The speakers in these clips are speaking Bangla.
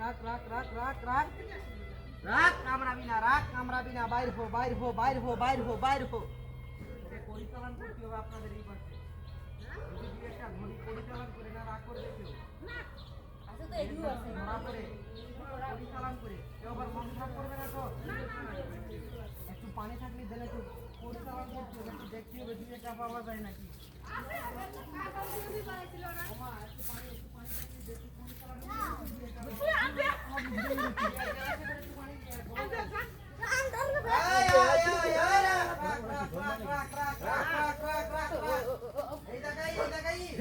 রাখ রাখ রাখ রাখ রাখ রাখ। কামড়াবি না রাখ বাইর হো বাইর হো বাইর হো বাইর হো বাইর হো পরিচালন করতে হবে আপনাদের করে না রাগ করে। কেউ আবার মন খারাপ করবে তো? একটু পানি থাকলে দিলে তো পরিচালন করতে একটু দেখতে হবে যদি একটা পাওয়া যায় নাকি? একটু পানি একটু পানি থাকলে দেখি পরিচালন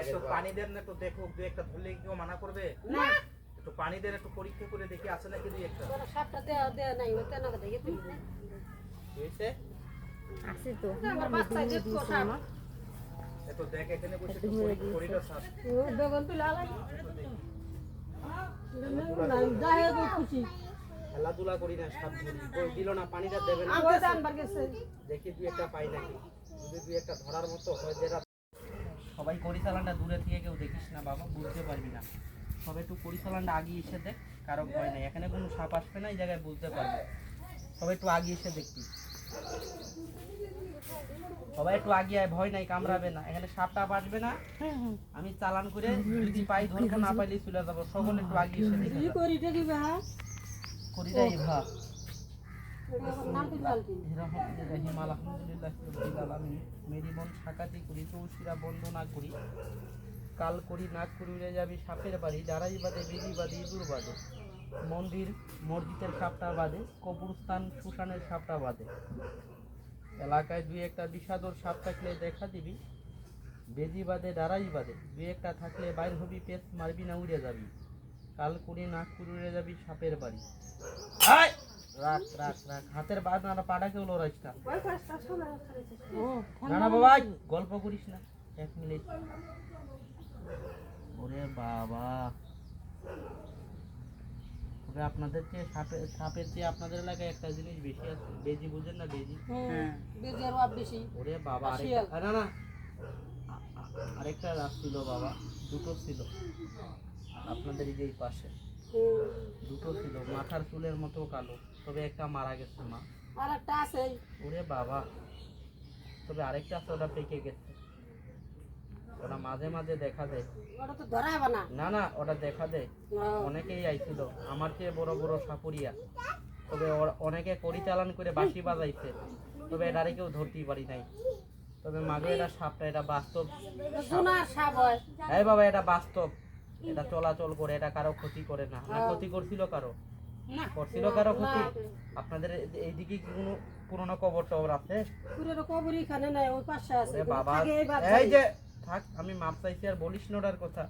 একটু পানি দেন না একটু দেখো দু একটা ধরলে কি কেউ মানা করবে? না। একটু পানি দেন একটু পরীক্ষা করে দেখি আছে নাকি দুই একটা? সাপটা দেয়া দেয়া নাই ওটা না দেখে তুমি হয়েছে? আছে তো। আমার বাচ্চা দিত সাপ একটু দেখ এখানে বসে একটু সাপ। ও বেগুন তুলা লাই যাই খেলাধুলা করি না সাপ ধরি। দিল না পানিটা দেবে না। দেখি দুই একটা পাই নাকি। যদি দুই একটা ধরার মতো হয় যেটা সবাই পরিচালনটা দূরে থেকে কেউ দেখিস না বাবা বুঝতে পারবি না। সবাই একটু পরিচালনটা আগিয়ে এসে দেখ কারও ভয় নেই। এখানে কোনো সাপ আসবে না এই জায়গায় বুঝতে পারবে। সবাই একটু আগিয়ে এসে দেখবি। সবাই একটু আগিয়ে আয় ভয় নাই কামড়াবে না। এখানে সাপটা আসবে না। আমি চালান করে যদি পাই ধরবো না পাইলে চলে যাব। সকলে একটু আগিয়ে এসে দেখে কি করি দেখি ভা তুই বলতি যাবি সাপের বাড়ি বাদে ইঁদুর বাদে মন্দির মসজিদের সাপটা বাদে কবরস্থান শ্মশানের সাপটা বাদে এলাকায় দুই একটা বিষাদর সাপ থাকলে দেখা দিবি বেদি বাদে দাঁড়াই বাদে দুই একটা থাকলে বাইর হবি পেস মারবি না উড়ে যাবি কাল করি নাক যাবি সাপের বাড়ি! রাখ রাখ রাখ। হাতের বাদ না পাটা কেউ লড়াইস না ও না বাবা গল্প করিস না। এক মিনিট। ওরে বাবা। তবে আপনাদের চেয়ে সাপের সাপের চেয়ে আপনাদের এলাকায় একটা জিনিস বেশি আছে। বেজি বুঝেন না বেজি? হ্যাঁ। বেজার বাপ বেশি। ওরে বাবা। আরেকটা না না। আরেকটা রাত ছিল বাবা। দুটো ছিল। আপনাদের এই যে এই পাশে। দুটো ছিল মাথার চুলের মতো কালো তবে একটা মারা গেছে মা। আর একটা আছে। ওরে বাবা তবে আরেকটা আছে ওটা পেকে গেছে। ওটা মাঝে মাঝে দেখা দেয়। ওটা তো ধরা হবে না। না না ওটা দেখা দেয়। অনেকেই আইছিল আমার চেয়ে বড় বড় সাপুরিয়া। তবে অনেকে পরিচালন করে বাঁশি বাজাইছে। তবে এটারে কেউ ধরতেই পারি নাই। তবে মাগে এটা সাপটা এটা বাস্তব সোনার সাপ হয়। এই বাবা এটা বাস্তব। এটা চলাচল করে এটা কারও ক্ষতি করে না। না ক্ষতি করছিল কারও? না করছিল কারও ক্ষতি? আপনাদের এইদিকে কি কোনো পুরনো কবর টবর আছে? পুরো কবর এখানে নাই ওই পাশে আছে। বাবা। এই যে থাক আমি মাপ চাইছি আর বলিস না ওটার কথা।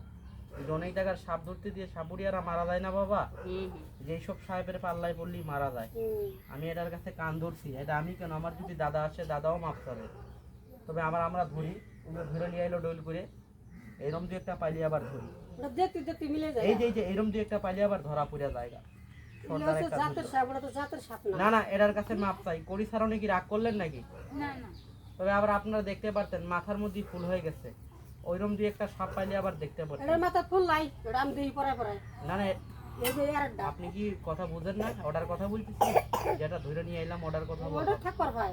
অনেক জায়গার সাপ ধরতে দিয়ে সাপুরিয়ারা মারা যায় না বাবা? যেই সব সাহেবের পাল্লায় পড়লি মারা যায়। আমি এটার কাছে কান ধরছি। এটা আমি কেন? আমার যদি দাদা আসে দাদাও মাপ চাবে। তবে আমার আমরা ধরি। ধরে নিয়ে এলো ডোল করে। এরম দু একটা পাইলি আবার ধরি। ওটা দেখতে দেখতে মিলে যায়। এই যে এই যে এরম দু একটা পাইলি আবার ধরা পড়ে জায়গা। না। না এটার কাছে মাপ চাই। করি সারণে কি রাগ করলেন নাকি? না না। তবে আবার আপনারা দেখতে পারতেন মাথার মধ্যে ফুল হয়ে গেছে। ওইরকম দিয়ে একটা সাপ পাইলে আবার দেখতে পারতেন। এটার মাথা ফুল নাই দিই পরে পরে না না আপনি কি কথা বুঝেন না? অর্ডার কথা বলতেছি যেটা ধরে নিয়ে এলাম অর্ডার কথা ওটা ভাই